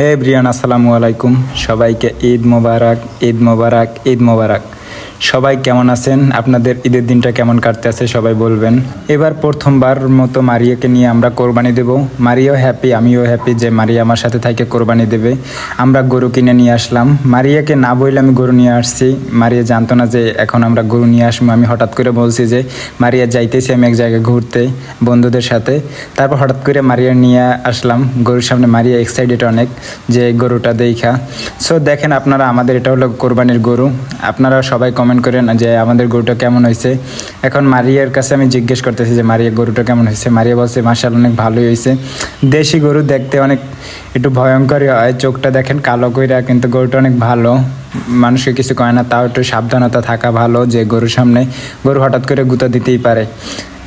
হে Brian আসসালামু আলাইকুম। সবাইকে ঈদ মোবারক ঈদ মোবারক ঈদ মোবারক। সবাই কেমন আছেন? আপনাদের ঈদের দিনটা কেমন কাটতে আছে সবাই বলবেন। এবার প্রথমবার মতো মারিয়াকে নিয়ে আমরা কোরবানি দেব। মারিয়াও হ্যাপি আমিও হ্যাপি যে মারিয়া আমার সাথে থাকে, কোরবানি দেবে। আমরা গরু কিনে নিয়ে আসলাম। মারিয়াকে না বললে আমি গরু নিয়ে আসছি। মারিয়া জানতো না যে এখন আমরা গরু নিয়ে আসব। আমি হঠাৎ করে বলছি যে, মারিয়া যাইতেছি আমি এক জায়গায় ঘুরতে বন্ধুদের সাথে। তারপর হঠাৎ করে মারিয়া নিয়ে আসলাম। গরুর সামনে মারিয়া এক্সাইটেড অনেক যে গরুটা দেখা। সো দেখেন আপনারা, আমাদের এটা হলো কোরবানির গরু। আপনারা সবাই কমেন্ট করেন যে আমাদের গরুটা কেমন হয়েছে। এখন মারিয়ার কাছে আমি জিজ্ঞেস করতেছি যে, মারিয়া, গরুটা কেমন হয়েছে? মারিয়া বলছে মার্শাল অনেক ভালোই হয়েছে। দেশি গরু দেখতে অনেক একটু ভয়ঙ্করই হয়, চোখটা দেখেন কালো কইরা, কিন্তু গরুটা অনেক ভালো। মানুষকে কিছু কয় না, তাও একটু সাবধানতা থাকা ভালো যে গরুর সামনে। গরু হঠাৎ করে গুঁতো দিতেই পারে।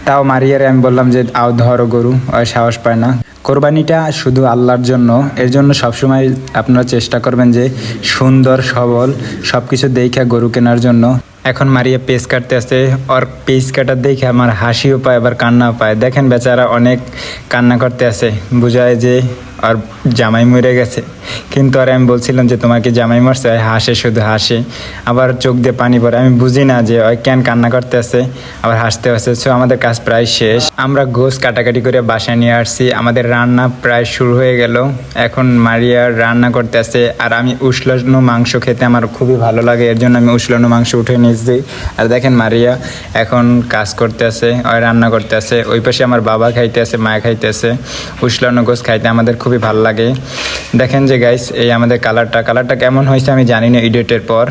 তাও মারিয়ারে আমি বললাম যে, আও ধরো গরু। সাহস পায় না। কোরবানিটা শুধু আল্লাহর জন্য, এর জন্য সবসময় আপনারা চেষ্টা করবেন যে সুন্দর, সবল সব কিছু দেখে গরু কেনার জন্য। এখন মারিয়া পেস কাটতে আসে ওর পেস কাটার দেখে আমার হাসিও পায়, আবার কান্নাও পায়। দেখেন বেচারা অনেক কান্না করতে আসে। বোঝায় যে আর জামাই মরে গেছে। কিন্তু আর আমি বলছিলাম যে তোমাকে জামাই মরছে হাসে, শুধু হাসে। আবার চোখ দিয়ে পানি পড়ে। আমি বুঝি না যে ওই কেন কান্না করতে আছে, আবার হাসতে আসে সো আমাদের কাজ প্রায় শেষ। আমরা গোস কাটাকাটি করে বাসায় নিয়ে আসছি। আমাদের রান্না প্রায় শুরু হয়ে গেল। এখন মারিয়া রান্না করতে আসে আর আমি উসলানো মাংস খেতে আমার খুবই ভালো লাগে। এর জন্য আমি উসলানো মাংস উঠে নিয়েছি। আর দেখেন মারিয়া এখন কাজ করতে আছে, ওই রান্না করতে আছে। ওই পাশে আমার বাবা খাইতে আছে মায়া খাইতে আছে। উসলানো গোস খাইতে আমাদের খুবই ভালো লাগে। দেখেন যে গাইস এই আমাদের কালারটা কালারটা কেমন হয়েছে আমি জানি না এডিটের পর।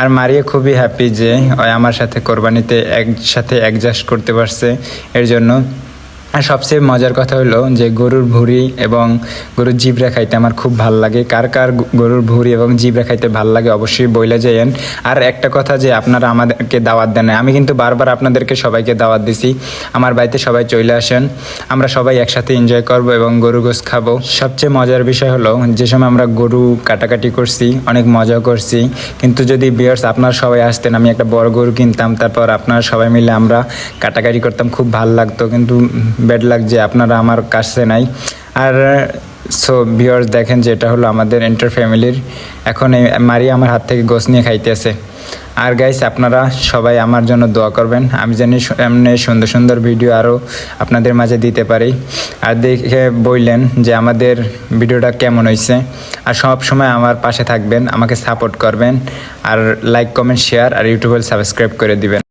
আর মারিয়ে খুবই হ্যাপি যে, ওই আমার সাথে কোরবানিতে একসাথে অ্যাডজাস্ট করতে পারছে। এর জন্য আর সবচেয়ে মজার কথা হলো যে গরুর ভুঁড়ি এবং গরুর জিবরা খাইতে আমার খুব ভালো লাগে। কার কার গরুর ভুঁড়ি এবং জিবরা খাইতে ভালো লাগে অবশ্যই বইলে যাইয়েন। আর একটা কথা যে আপনারা আমাদেরকে দাওয়াত দেন আমি কিন্তু বারবার আপনাদেরকে সবাইকে দাওয়াত দিছি। আমার বাড়িতে সবাই চলে আসেন, আমরা সবাই একসাথে এনজয় করব এবং গরু গোস খাব। সবচেয়ে মজার বিষয় হলো যে সময় আমরা গরু কাটাকাটি করছি, অনেক মজা করছি। কিন্তু যদি বিয়ার্স আপনারা সবাই আসতেন, আমি একটা বড় গরু কিনতাম, তারপর আপনারা সবাই মিলে আমরা কাটাকাটি করতাম, খুব ভালো লাগতো। কিন্তু ব্যাড লাগ যে আপনারা আমার কাছে নাই। আর সো ভিওর্স দেখেন যে এটা হলো আমাদের এন্টার ফ্যামিলির এখন এই মারি আমার হাত থেকে গোস নিয়ে খাইতেছে। আর গাইস আপনারা সবাই আমার জন্য দোয়া করবেন। আমি জানি এমনি সুন্দর সুন্দর ভিডিও আরও আপনাদের মাঝে দিতে পারি। আর দেখে বললেন যে আমাদের ভিডিওটা কেমন হয়েছে আর সব সময় আমার পাশে থাকবেন, আমাকে সাপোর্ট করবেন। আর লাইক কমেন্ট শেয়ার আর ইউটিউবে সাবস্ক্রাইব করে দিবেন।